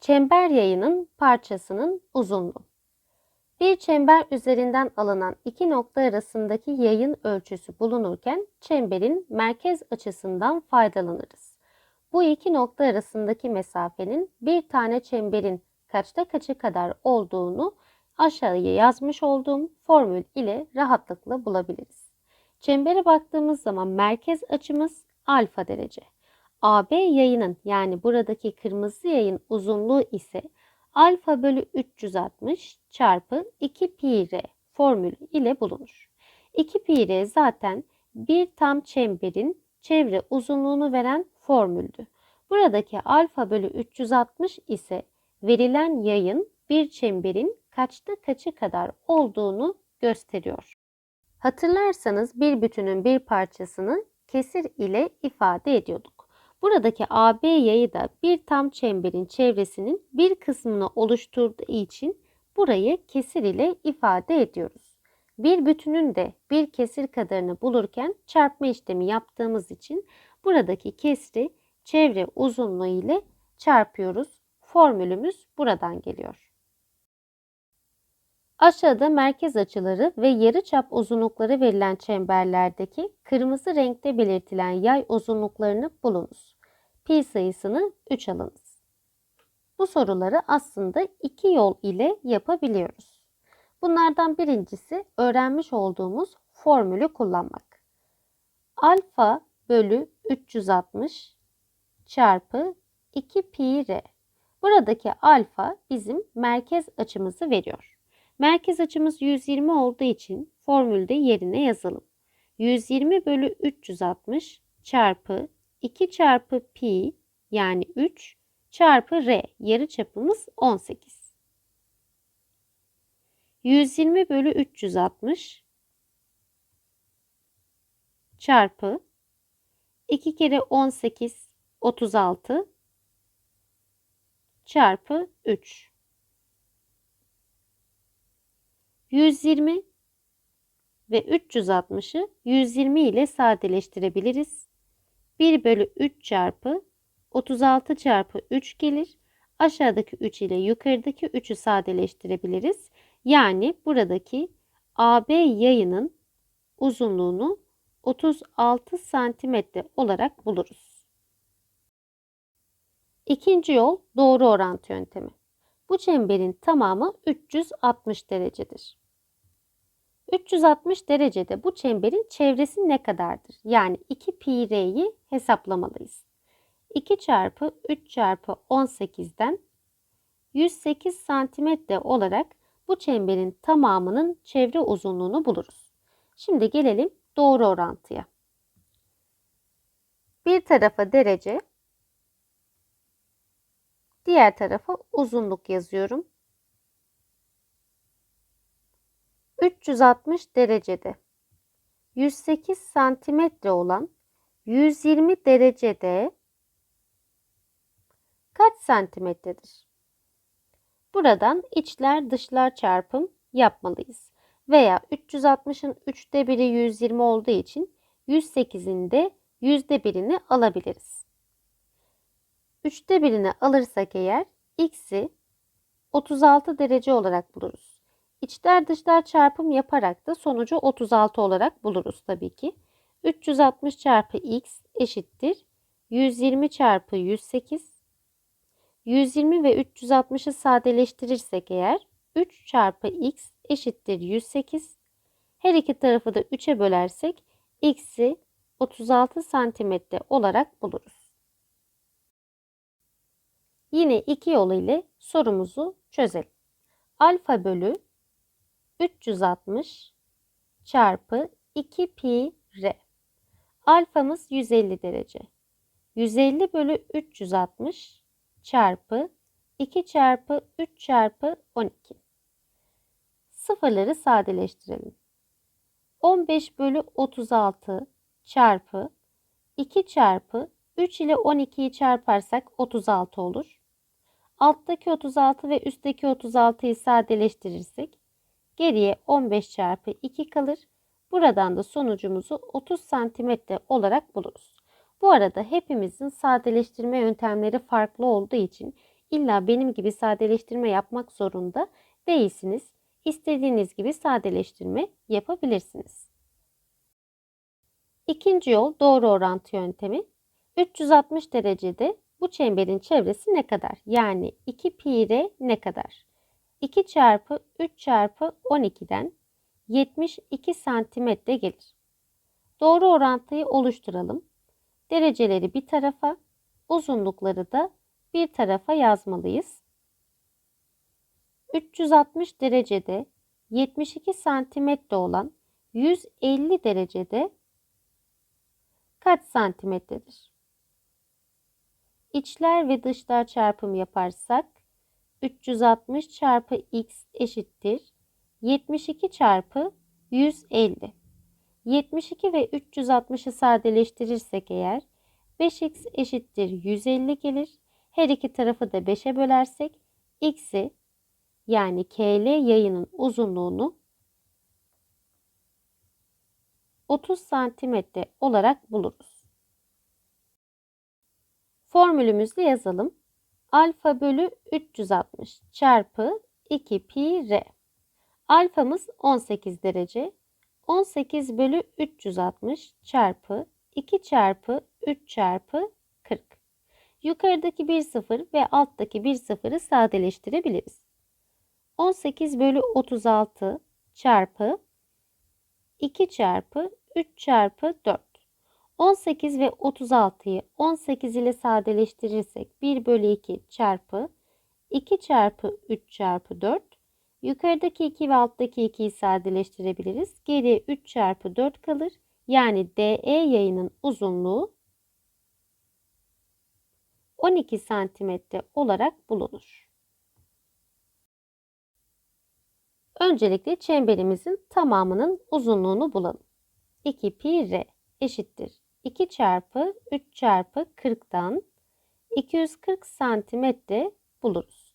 Çember yayının parçasının uzunluğu. Bir çember üzerinden alınan iki nokta arasındaki yayın ölçüsü bulunurken çemberin merkez açısından faydalanırız. Bu iki nokta arasındaki mesafenin bir tane çemberin kaçta kaçı kadar olduğunu aşağıya yazmış olduğum formül ile rahatlıkla bulabiliriz. Çembere baktığımız zaman merkez açımız alfa derece. AB yayının yani buradaki kırmızı yayın uzunluğu ise alfa bölü 360 çarpı 2 pi r formülü ile bulunur. 2 pi r zaten bir tam çemberin çevre uzunluğunu veren formüldü. Buradaki alfa bölü 360 ise verilen yayın bir çemberin kaçta kaçı kadar olduğunu gösteriyor. Hatırlarsanız bir bütünün bir parçasını kesir ile ifade ediyorduk. Buradaki AB yayı da bir tam çemberin çevresinin bir kısmını oluşturduğu için burayı kesir ile ifade ediyoruz. Bir bütünün de bir kesir kadarını bulurken çarpma işlemi yaptığımız için buradaki kesri çevre uzunluğu ile çarpıyoruz. Formülümüz buradan geliyor. Aşağıda merkez açıları ve yarıçap uzunlukları verilen çemberlerdeki kırmızı renkte belirtilen yay uzunluklarını bulunuz. Pi sayısını 3 alınız. Bu soruları aslında iki yol ile yapabiliyoruz. Bunlardan birincisi öğrenmiş olduğumuz formülü kullanmak. Alfa bölü 360 çarpı 2 pi r. Buradaki alfa bizim merkez açımızı veriyor. Merkez açımız 120 olduğu için formülde yerine yazalım. 120 bölü 360 çarpı 2 çarpı pi yani 3 çarpı r yarı çapımız 18. 120 bölü 360 çarpı 2 kere 18 36 çarpı 3 120 ve 360'ı 120 ile sadeleştirebiliriz. 1 bölü 3 çarpı 36 çarpı 3 gelir. Aşağıdaki 3 ile yukarıdaki 3'ü sadeleştirebiliriz. Yani buradaki AB yayının uzunluğunu 36 santimetre olarak buluruz. İkinci yol doğru orantı yöntemi. Bu çemberin tamamı 360 derecedir. 360 derecede bu çemberin çevresi ne kadardır? Yani 2 pi r'yi hesaplamalıyız. 2 çarpı 3 çarpı 18'den 108 santimetre olarak bu çemberin tamamının çevre uzunluğunu buluruz. Şimdi gelelim doğru orantıya. Bir tarafa derece, diğer tarafa uzunluk yazıyorum. 360 derecede 108 santimetre olan 120 derecede kaç santimetredir? Buradan içler dışlar çarpım yapmalıyız. Veya 360'ın 3'te biri 120 olduğu için 108'in de yüzde birini alabiliriz. 3'te birini alırsak eğer x'i 36 derece olarak buluruz. İçler dışlar çarpım yaparak da sonucu 36 olarak buluruz tabii ki. 360 çarpı x eşittir. 120 çarpı 108. 120 ve 360'ı sadeleştirirsek eğer 3 çarpı x eşittir 108. Her iki tarafı da 3'e bölersek x'i 36 santimetre olarak buluruz. Yine iki yolu ile sorumuzu çözelim. Alfa bölü 360 çarpı 2 pi r. Alfamız 150 derece. 150 bölü 360 çarpı 2 çarpı 3 çarpı 12. Sıfırları sadeleştirelim. 15 bölü 36 çarpı 2 çarpı 3 ile 12'yi çarparsak 36 olur. Alttaki 36 ve üstteki 36'yı sadeleştirirsek Geriye 15 çarpı 2 kalır. Buradan da sonucumuzu 30 santimetre olarak buluruz. Bu arada hepimizin sadeleştirme yöntemleri farklı olduğu için illa benim gibi sadeleştirme yapmak zorunda değilsiniz. İstediğiniz gibi sadeleştirme yapabilirsiniz. İkinci yol doğru orantı yöntemi. 360 derecede bu çemberin çevresi ne kadar? Yani 2 pi r ne kadar? 2 çarpı 3 çarpı 12'den 72 santimetre gelir. Doğru orantıyı oluşturalım. Dereceleri bir tarafa, uzunlukları da bir tarafa yazmalıyız. 360 derecede 72 santimetre olan 150 derecede kaç santimetredir? İçler ve dışlar çarpım yaparsak 360 çarpı x eşittir 72 çarpı 150. 72 ve 360'ı sadeleştirirsek eğer 5x eşittir 150 gelir. Her iki tarafı da 5'e bölersek x'i yani KL yayının uzunluğunu 30 santimetre olarak buluruz. Formülümüzü yazalım. Alfa bölü 360 çarpı 2 pi r. Alfamız 18 derece. 18 bölü 360 çarpı 2 çarpı 3 çarpı 40. Yukarıdaki bir sıfır ve alttaki bir sıfırı sadeleştirebiliriz. 18 bölü 36 çarpı 2 çarpı 3 çarpı 4. 18 ve 36'yı 18 ile sadeleştirirsek 1 bölü 2 çarpı 2 çarpı 3 çarpı 4. Yukarıdaki 2 ve alttaki 2'yi sadeleştirebiliriz. Geriye 3 çarpı 4 kalır. Yani DE yayının uzunluğu 12 santimetre olarak bulunur. Öncelikle çemberimizin tamamının uzunluğunu bulalım. 2 pi r eşittir. 2 çarpı 3 çarpı 40'dan 240 santimetre buluruz.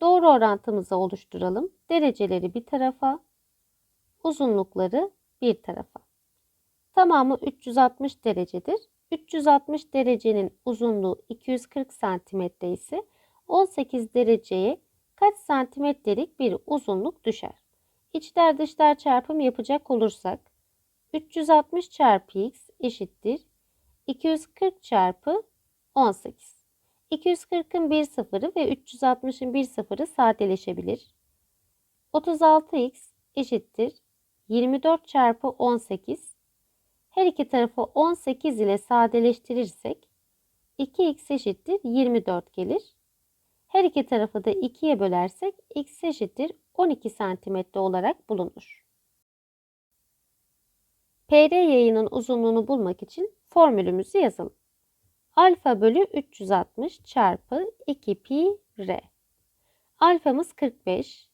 Doğru orantımızı oluşturalım. Dereceleri bir tarafa, uzunlukları bir tarafa. Tamamı 360 derecedir. 360 derecenin uzunluğu 240 santimetre ise 18 dereceye kaç santimetrelik bir uzunluk düşer? İçler dışlar çarpım yapacak olursak 360 çarpı x eşittir 240 çarpı 18. 240'ın bir sıfırı ve 360'ın bir sıfırı sadeleşebilir. 36x eşittir 24 çarpı 18. Her iki tarafı 18 ile sadeleştirirsek 2x eşittir 24 gelir. Her iki tarafı da 2'ye bölersek x eşittir 12 santimetre olarak bulunur. PR yayının uzunluğunu bulmak için formülümüzü yazalım. Alfa bölü 360 çarpı 2 pi r. Alfamız 45.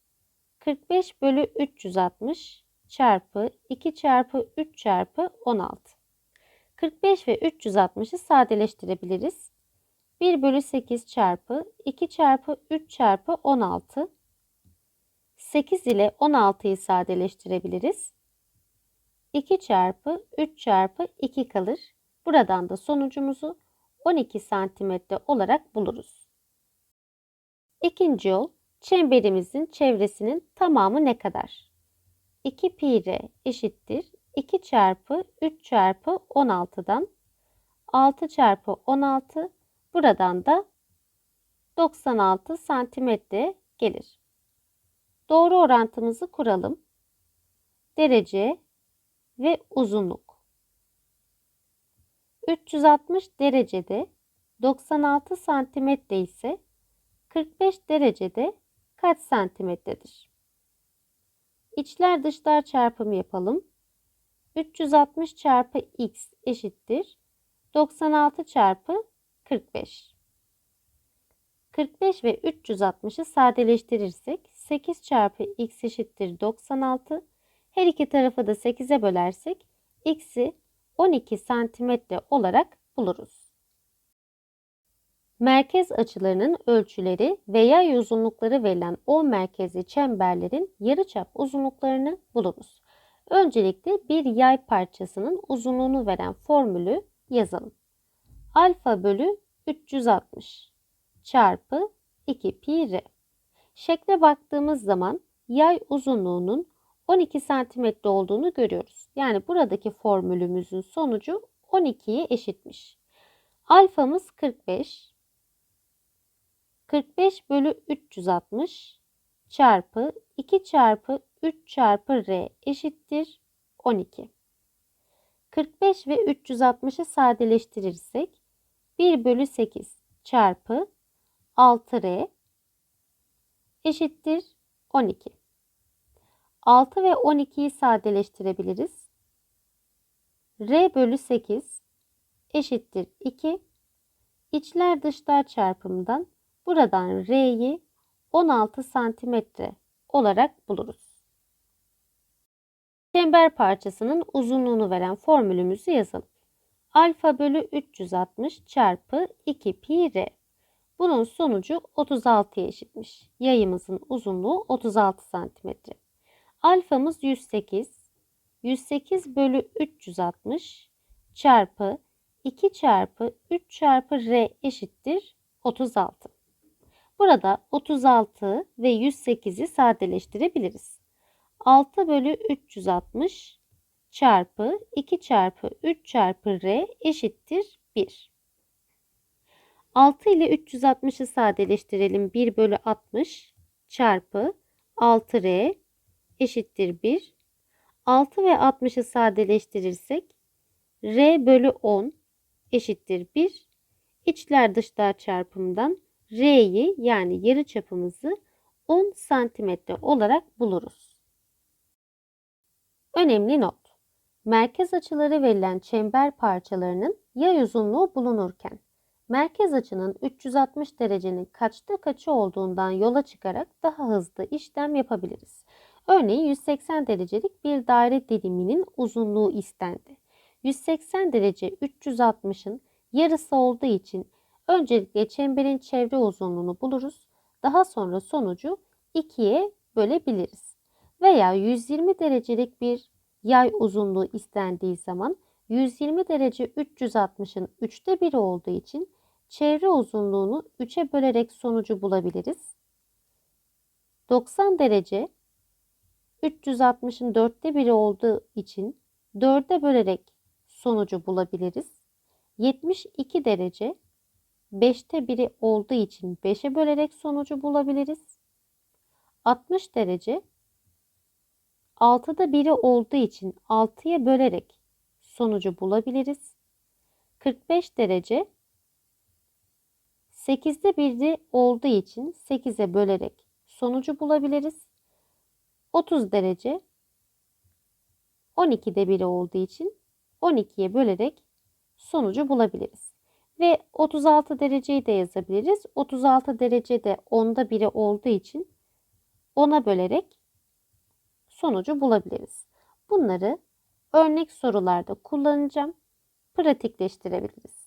45 bölü 360 çarpı 2 çarpı 3 çarpı 16. 45 ve 360'ı sadeleştirebiliriz. 1 bölü 8 çarpı 2 çarpı 3 çarpı 16. 8 ile 16'yı sadeleştirebiliriz. 2 çarpı 3 çarpı 2 kalır. Buradan da sonucumuzu 12 santimetre olarak buluruz. İkinci yol çemberimizin çevresinin tamamı ne kadar? 2 pi r eşittir 2 çarpı 3 çarpı 16'dan 6 çarpı 16 buradan da 96 santimetre gelir. Doğru orantımızı kuralım. Derece ve uzunluk. 360 derecede 96 santimetre ise 45 derecede kaç santimetredir? İçler dışlar çarpımı yapalım. 360 çarpı x eşittir 96 çarpı 45. 45 ve 360'ı sadeleştirirsek 8 çarpı x eşittir 96. Her iki tarafı da 8'e bölersek x'i 12 santimetre olarak buluruz. Merkez açılarının ölçüleri ve yay uzunlukları verilen O merkezli çemberlerin yarıçap uzunluklarını bulunuz. Öncelikle bir yay parçasının uzunluğunu veren formülü yazalım. Alfa bölü 360 çarpı 2 pi r. Şekle baktığımız zaman yay uzunluğunun 12 santimetre olduğunu görüyoruz. Yani buradaki formülümüzün sonucu 12'ye eşitmiş. Alfamız 45. 45 bölü 360 çarpı 2 çarpı 3 çarpı r eşittir 12. 45 ve 360'ı sadeleştirirsek 1 bölü 8 çarpı 6r eşittir 12. 6 ve 12'yi sadeleştirebiliriz. r bölü 8 eşittir 2. İçler dışlar çarpımından buradan r'yi 16 santimetre olarak buluruz. Çember parçasının uzunluğunu veren formülümüzü yazalım. Alfa bölü 360 çarpı 2 pi r. Bunun sonucu 36'ya eşitmiş. Yayımızın uzunluğu 36 santimetre. Alfamız 108. 108 bölü 360 çarpı 2 çarpı 3 çarpı r eşittir 36. Burada 36 ve 108'i sadeleştirebiliriz. 6 bölü 360 çarpı 2 çarpı 3 çarpı r eşittir 1. 6 ile 360'ı sadeleştirelim. 1 bölü 60 çarpı 6r eşittir 1. 6 ve 60'ı sadeleştirirsek r bölü 10 eşittir 1. İçler dışlar çarpımından r'yi yani yarı çapımızı 10 santimetre olarak buluruz. Önemli not. Merkez açıları verilen çember parçalarının yay uzunluğu bulunurken merkez açının 360 derecenin kaçta kaçı olduğundan yola çıkarak daha hızlı işlem yapabiliriz. Örneğin 180 derecelik bir daire diliminin uzunluğu istendi. 180 derece 360'ın yarısı olduğu için öncelikle çemberin çevre uzunluğunu buluruz. Daha sonra sonucu 2'ye bölebiliriz. Veya 120 derecelik bir yay uzunluğu istendiği zaman 120 derece 360'ın 3'te 1 olduğu için çevre uzunluğunu 3'e bölerek sonucu bulabiliriz. 90 derece 360'ın 4'te 1'i olduğu için 4'e bölerek sonucu bulabiliriz. 72 derece 5'te 1'i olduğu için 5'e bölerek sonucu bulabiliriz. 60 derece 6'da 1'i olduğu için 6'ya bölerek sonucu bulabiliriz. 45 derece 8'de 1'i olduğu için 8'e bölerek sonucu bulabiliriz. 30 derece 12'de 1'i olduğu için 12'ye bölerek sonucu bulabiliriz. Ve 36 dereceyi de yazabiliriz. 36 derece de 10'da 1'i olduğu için 10'a bölerek sonucu bulabiliriz. Bunları örnek sorularda kullanacağım. Pratikleştirebiliriz.